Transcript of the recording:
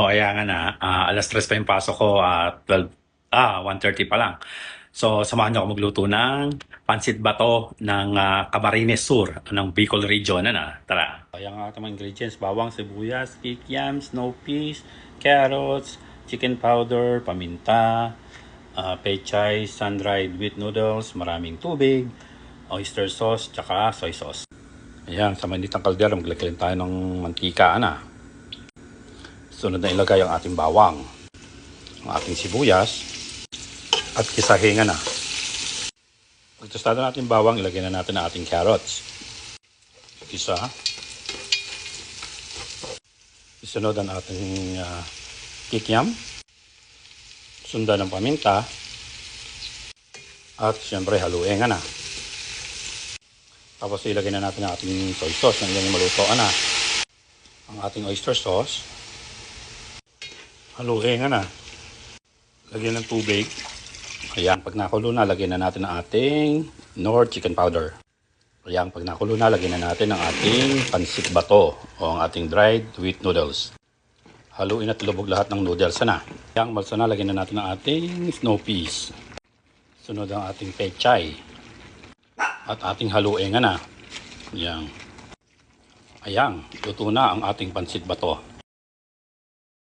O kaya nga na, ah, alas 3 pa yung pasok ko at 12, ah, 1.30 pa lang. So, samahan niyo ako magluto ng pansit bato ng ah, Camarines Sur ng Bicol Region. Ano? Tara. Ayan ang ating mga ingredients. Bawang, sibuyas, kikiam, snow peas, carrots, chicken powder, paminta, uh, pechay, sun-dried wheat noodles, maraming tubig, oyster sauce, tsaka soy sauce. Ayan, sa manitang kaldero, maglagay tayo ng mantika, ana. Sunod na ilagay ang ating bawang, ang ating sibuyas, at kisahingan na. Pagtostado natin bawang, ilagay na natin ang ating carrots. Isa. Isunod ang ating uh, kikiam. Sundan ng paminta. At siyempre haluin na. Tapos ilagay na natin ang ating soy sauce na ilang maluto na. Ang ating oyster sauce. Haluin na. Lagyan ng tubig. Ayan, pag nakulo na, lagyan na natin ang ating Nord chicken powder. Ayan, pag nakulo na, lagyan na natin ang ating pansit bato o ang ating dried wheat noodles. Haluin at lubog lahat ng noodles na. Ayan, malsa na, lagyan na natin ang ating snow peas. Sunod ang ating pechay. At ating haluin na. Ayan. Ayan, luto na ang ating pansit bato.